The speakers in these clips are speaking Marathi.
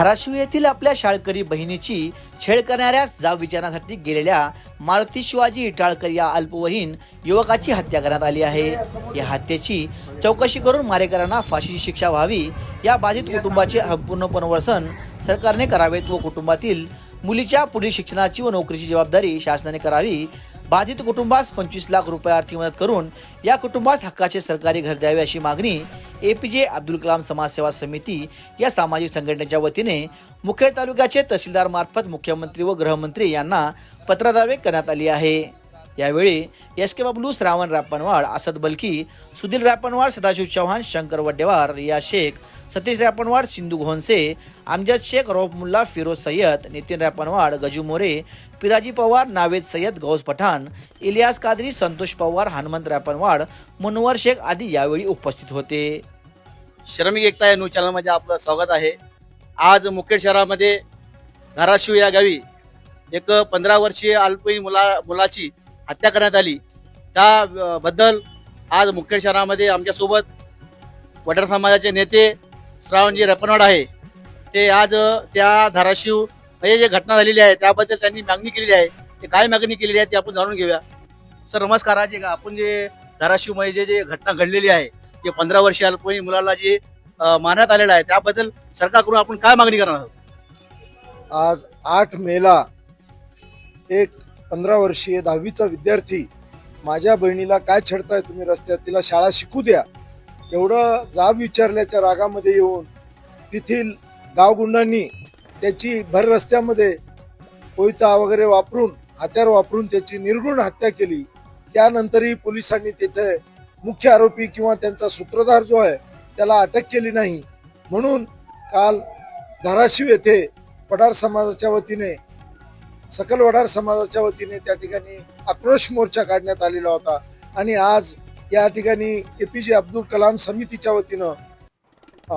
धाराशिव येथील आपल्या शाळकरी बहिणीची छेड करणाऱ्या जाब विचारण्यासाठी गेलेल्या मारुती शिवाजी इटाळकर या अल्पवयीन युवकाची हत्या करण्यात आली आहे. या हत्येची चौकशी करून मारेकरांना फाशीची शिक्षा व्हावी या बाधित कुटुंबाचे संपूर्ण पुनर्वसन सरकारने करावेत व कुटुंबातील मुलीच्या पुढील शिक्षणाची व नोकरीची जबाबदारी शासनाने करावी बाधित कुटुंबास पंचवीस लाख रुपये आर्थिक मदत करून या कुटुंबास हक्काचे सरकारी घर द्यावे अशी मागणी एपीजे अब्दुल कलाम समाजसेवा समिती या सामाजिक संघटनेच्या वतीने मुखेड तालुक्याचे तहसीलदार मार्फत मुख्यमंत्री व गृहमंत्री यांना पत्राद्वारे करण्यात आली आहे. यावेळी एस के बाबलू श्रावण रापणवाड असद बलकी सुधीर रापणवाड सदाशिव चव्हाण शंकर वड्डेवार रिया शेख सतीश रापणवाड सिंधू घोनसे आमजाद शेख रौफ मुल्ला फिरोज सय्यद नितीन रापणवाड गजू मोरे पिराजी पवार नावेद सय्यद गौस पठाण इलियास कादरी संतोष पवार हनुमंत रापणवाड मनोहर शेख आदी यावेळी उपस्थित होते. श्रमिक एकता या न्यूज चॅनलमध्ये आपलं स्वागत आहे. आज मुखेड शहरामध्ये धाराशिव या गावी एक पंधरा वर्षीय अल्पवयीन मुला मुलाची हत्या करण्यात आली. त्या बद्दल आज मुखेड शहरामध्ये आमच्यासोबत वडार समाजाचे नेते श्रावणजी रपनवाड आहे. ते आज त्या धाराशिव म्हणजे जे घटना झालेली आहे त्याबद्दल त्यांनी मागणी केलेली आहे. ते काय मागणी केलेली आहे ते आपण जाणून घेऊया. सर नमस्कार. आज का आपण जे धाराशिवमध्ये जे जे घटना घडलेली आहे जे पंधरा वर्षीय अल्पवयीन मुलाला जे मानण्यात मारण्यात आलेलं आहे त्याबद्दल सरकारकडून आपण काय मागणी करणार आहोत? आज आठ मेला एक पंधरा वर्षीय दहावीचा विद्यार्थी माझ्या बहिणीला काय छेडताय तुम्ही रस्त्यात? तिला शाळा शिकू द्या. एवढं जाब विचारल्याच्या रागामध्ये येऊन तेथील गावगुंडांनी त्याची भर रस्त्यामध्ये कोयता वगैरे वापरून हत्यार वापरून त्याची निर्गुण हत्या केली. त्यानंतरही पोलिसांनी तिथे मुख्य आरोपी किंवा त्यांचा सूत्रधार जो आहे त्याला अटक केली नाही. म्हणून काल धाराशिव येथे पठार समाजाच्या वतीने सकल वडार समाजाच्या वतीने त्या ठिकाणी आक्रोश मोर्चा काढण्यात आलेला होता. आणि आज या ठिकाणी ए पी जे अब्दुल कलाम समितीच्या वतीनं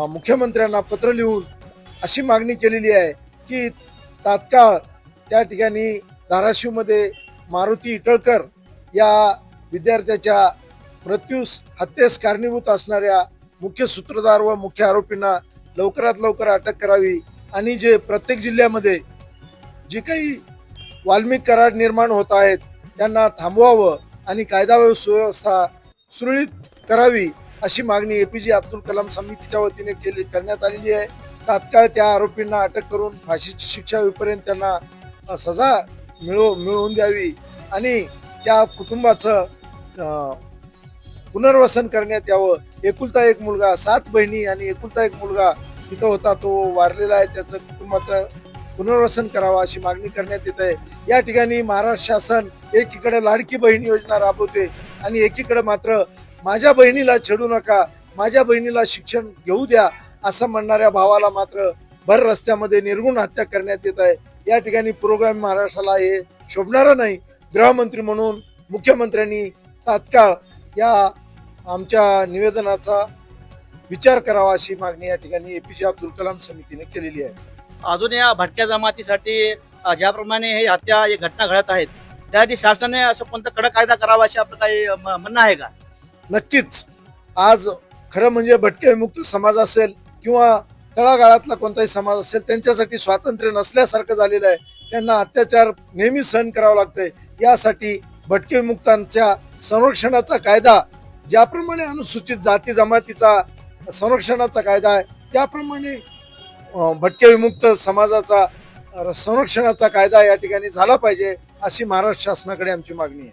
मुख्यमंत्र्यांना पत्र लिहून अशी मागणी केलेली आहे की तात्काळ त्या ठिकाणी धाराशिवमध्ये मारुती इटळकर या विद्यार्थ्याच्या मृत्यूस हत्येस कारणीभूत असणाऱ्या मुख्य सूत्रधार व मुख्य आरोपींना लवकरात लवकर अटक करावी. आणि जे प्रत्येक जिल्ह्यामध्ये जे काही वाल्मिक करार निर्माण होत आहेत. त्यांना थांबवावं आणि कायदा व सुव्यवस्था सुरळीत करावी अशी मागणी ए पी जे अब्दुल कलाम समितीच्या वतीने केली करण्यात आलेली आहे. तात्काळ त्या आरोपींना अटक करून फाशीची शिक्षा होईपर्यंत त्यांना सजा मिळव मिळवून द्यावी आणि त्या कुटुंबाचं पुनर्वसन करण्यात यावं. एकुलता एक मुलगा सात बहिणी आणि एकुलता एक मुलगा तिथं होता तो वारलेला आहे. त्याचं कुटुंबाचं पुनर्वसन करावा अशी मागणी करण्यात येत आहे. या ठिकाणी महाराष्ट्र शासन एकीकडे लाडकी बहीण योजना राबवते आणि एकीकडे मात्र माझ्या बहिणीला छेडू नका माझ्या बहिणीला शिक्षण घेऊ द्या असं म्हणणाऱ्या भावाला मात्र भर रस्त्यामध्ये निर्गुण हत्या करण्यात येत आहे. या ठिकाणी पुरोगामी महाराष्ट्राला हे शोभणारं नाही. गृहमंत्री म्हणून मुख्यमंत्र्यांनी तात्काळ या आमच्या निवेदनाचा विचार करावा अशी मागणी या ठिकाणी ए पी जे अब्दुल कलाम समितीने केलेली आहे. अजून या भटक्या जमातीसाठी ज्याप्रमाणे हे हत्या हे घटना घडत आहेत त्यासाठी शासनाने असं कोणता कडक कायदा करावा असे आपलं काही म- म्हणणं आहे का? नक्कीच. आज खरं म्हणजे भटके विमुक्त समाज असेल किंवा तळागाळातला कोणताही समाज असेल त्यांच्यासाठी स्वातंत्र्य नसल्यासारखं झालेलं आहे. त्यांना अत्याचार नेहमी सहन करावं लागतंय. यासाठी भटके विमुक्तांच्या संरक्षणाचा कायदा ज्याप्रमाणे अनुसूचित जाती जमातीचा संरक्षणाचा कायदा आहे त्याप्रमाणे भटके विमुक्त समाजाचा संरक्षणाचा कायदा या ठिकाणी झाला पाहिजे अशी महाराष्ट्र शासनाकडे आमची मागणी आहे.